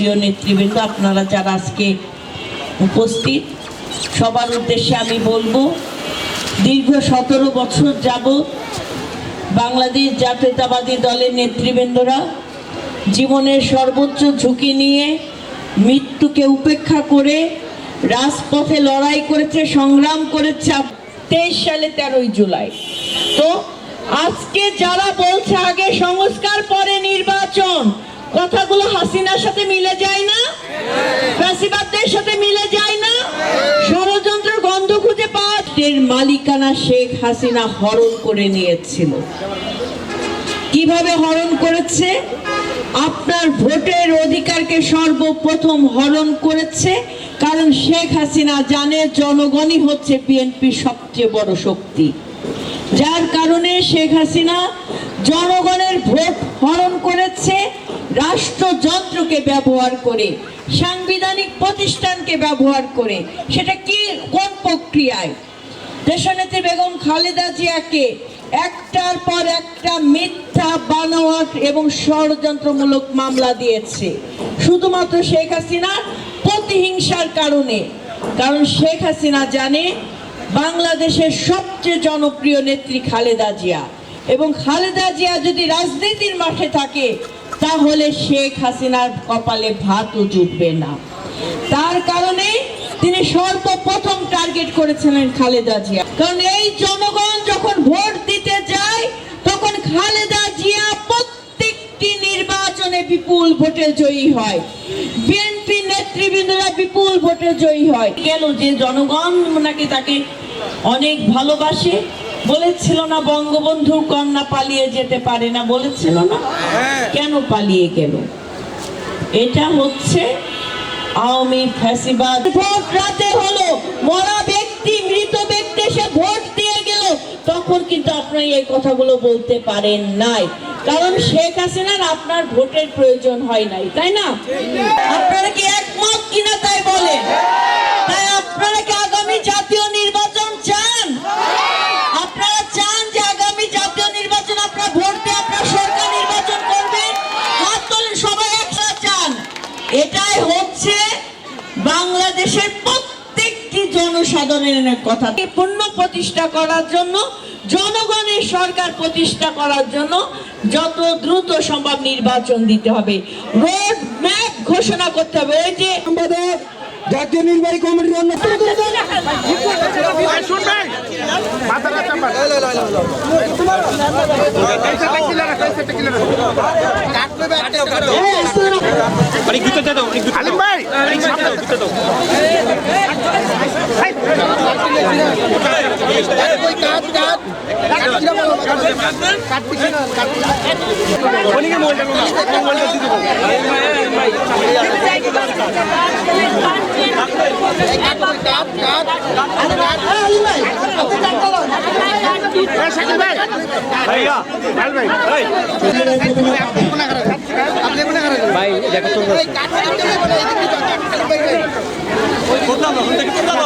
দলীয় নেতৃবৃন্দ, আপনারা যারা আজকে উপস্থিত, সবার উদ্দেশ্যে আমি বলব, দীর্ঘ সতেরো বছর যাবত বাংলাদেশ জাতীয়তাবাদী দলের নেতৃবৃন্দরা জীবনের সর্বোচ্চ ঝুঁকি নিয়ে মৃত্যুকে উপেক্ষা করে রাজপথে লড়াই করেছে, সংগ্রাম করেছে তেইশ সালে তেরোই জুলাই। তো আজকে যারা বলছে আগে সংস্কার, পরে নির্বাচন কথাগুলো হাসিনার সাথে মিলে যায় না? ফ্যাসিবাদদের সাথে মিলে যায় না? ষড়যন্ত্র গন্ধ খুঁজে পাওয়া মালিকানা শেখ হাসিনা হরণ করে নিয়েছিল। কীভাবে হরণ করেছে? আপনার ভোটের অধিকারকে সর্বপ্রথম হরণ করেছে, কারণ শেখ হাসিনা জানে জনগণই হচ্ছে বিএনপির সবচেয়ে বড় শক্তি। যার কারণে শেখ হাসিনা জনগণের ভোট হরণ করেছে রাষ্ট্রযন্ত্রকে ব্যবহার করে, সাংবিধানিক প্রতিষ্ঠানকে ব্যবহার করে, সেটা কি, কোন প্রক্রিয়ায়? দেশনেত্রী বেগম খালেদা জিয়াকে একটার পর একটা মিথ্যা, বানোয়াট এবং ষড়যন্ত্রমূলক মামলা দিয়েছে। শুধুমাত্র শেখ হাসিনার প্রতিহিংসার কারণে। কারণ শেখ হাসিনা জানে বাংলাদেশের সবচেয়ে জনপ্রিয় নেত্রী খালেদা জিয়া। এবং খালেদা জিয়া যদি রাজনীতির মাঠে থাকে তাহলে শেখ হাসিনার কপালে ভাতও জুটবে না। তার কারণে তিনি সর্বপ্রথম টার্গেট করেছিলেন খালেদা জিয়া। কারণ এই জনগণ যখন ভোট দিতে যায়, তখন খালেদা জিয়া প্রত্যেকটি নির্বাচনে বিপুল ভোটে জয়ী হয়। বিএনপি নেতৃবৃন্দরা বিপুল ভোটে জয়ী হয়। কেন যে জনগণ নাকি তাকে অনেক ভালোবাসে বলেছিল না বঙ্গবন্ধুর কন্যা পালিয়ে যেতে পারে না? বলেছিল না? কেন পালিয়ে গেল? এটা হচ্ছে আওয়ামী ফ্যাসিবাদ। ভোট রাতে হলো মরা ব্যক্তি মৃত ব্যক্তি এসে ভোট দিয়ে গেল। তখন কিন্তু আপনি এই কথাগুলো বলতে পারেন নাই। কারণ শেখ হাসিনার আপনার ভোটের প্রয়োজন হয় নাই তাই না? এটাই হচ্ছে বাংলাদেশের প্রত্যেকটি জনসাধারণের কথা। পূর্ণ প্রতিষ্ঠা করার জন্য জনগণের সরকার প্রতিষ্ঠা করার জন্য যত দ্রুত সম্ভব নির্বাচন দিতে হবে। রোড ম্যাপ ঘোষণা করতে হবে। ওই যে আমাদের জাতীয় নির্বাহী কমিটির অন্য শুনবেন অনেক জুতো দাও অনেক জুতো আলিম ভাই! দাও অনেকে শাকিল ভাই! ভাইয়া। ভাই! ভাই! ভাই দেখো তো করলাম না থেকে করলাম